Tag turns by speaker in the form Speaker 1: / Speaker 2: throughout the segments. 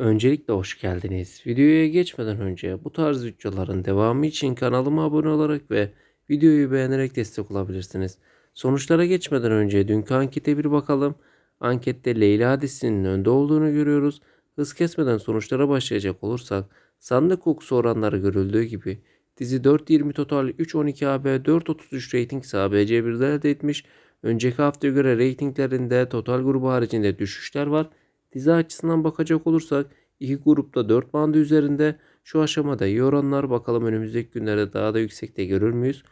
Speaker 1: Öncelikle hoş geldiniz. Videoya geçmeden önce bu tarz videoların devamı için kanalıma abone olarak ve videoyu beğenerek destek olabilirsiniz. Sonuçlara geçmeden önce dünkü ankete bir bakalım. Ankette Leyla dizisinin önde olduğunu görüyoruz. Hız kesmeden sonuçlara başlayacak olursak sandık kokusu oranları görüldüğü gibi dizi 4.20 total 3.12 AB 4.33 rating ise ABC1'de elde etmiş. Önceki haftaya göre reytinglerinde total grubu haricinde düşüşler var. Dizi açısından bakacak olursak iki grupta 4 bandı üzerinde şu aşamada iyi oranlar bakalım önümüzdeki günlerde daha da yüksekte görür müyüz?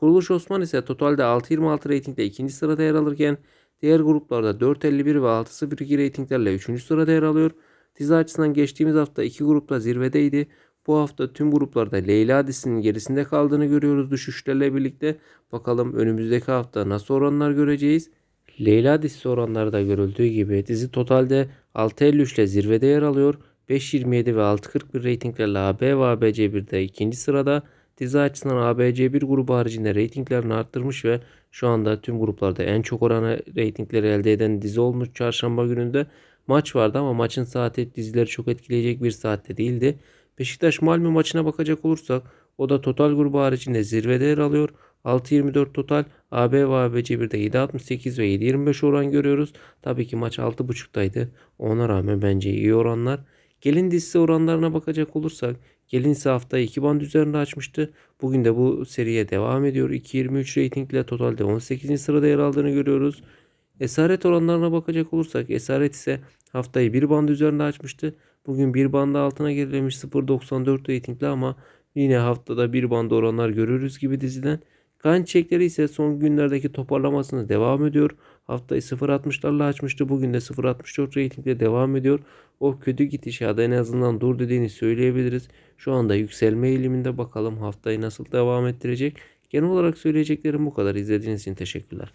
Speaker 1: Kuruluş Osman ise totalde 6.26 reytingde ikinci sırada yer alırken diğer gruplarda 4.51 ve 6.02 reytinglerle 3. sırada yer alıyor. Dizi açısından geçtiğimiz hafta iki grupta zirvedeydi. Bu hafta tüm gruplarda Leyla dizisinin gerisinde kaldığını görüyoruz düşüşlerle birlikte. Bakalım önümüzdeki hafta nasıl oranlar göreceğiz. Leyla dizisi oranları da görüldüğü gibi dizi totalde 6.53 ile zirvede yer alıyor. 5.27 ve 6.41 reytinglerle AB ve ABC1'de ikinci sırada. Dizi açısından ABC1 grubu haricinde reytinglerini arttırmış ve şu anda tüm gruplarda en çok oranı reytingleri elde eden dizi olmuş çarşamba gününde. Maç vardı ama maçın saati dizileri çok etkileyecek bir saatte değildi. Beşiktaş Malmö maçına bakacak olursak o da total grubu haricinde zirvede yer alıyor. 6.24 total AB ve ABC1'de 7.68 ve 7.25 oran görüyoruz. Tabii ki maç 6.5'taydı. Ona rağmen bence iyi oranlar. Gelin dizisi oranlarına bakacak olursak Gelin ise haftayı 2 band üzerinde açmıştı. Bugün de bu seriye devam ediyor. 2.23 reytingle totalde 18. sırada yer aldığını görüyoruz. Esaret oranlarına bakacak olursak Esaret ise haftayı 1 band üzerinde açmıştı. Bugün 1 bandı altına gerilemiş 0.94 reytingli ama yine haftada 1 band oranlar görürüz gibi diziden. Kan çiçekleri ise son günlerdeki toparlamasını devam ediyor. Haftayı 0.60'larla açmıştı. Bugün de 0.64 reytingle devam ediyor. O kötü gidişada en azından dur dediğini söyleyebiliriz. Şu anda yükselme eğiliminde bakalım haftayı nasıl devam ettirecek. Genel olarak söyleyeceklerim bu kadar. İzlediğiniz için teşekkürler.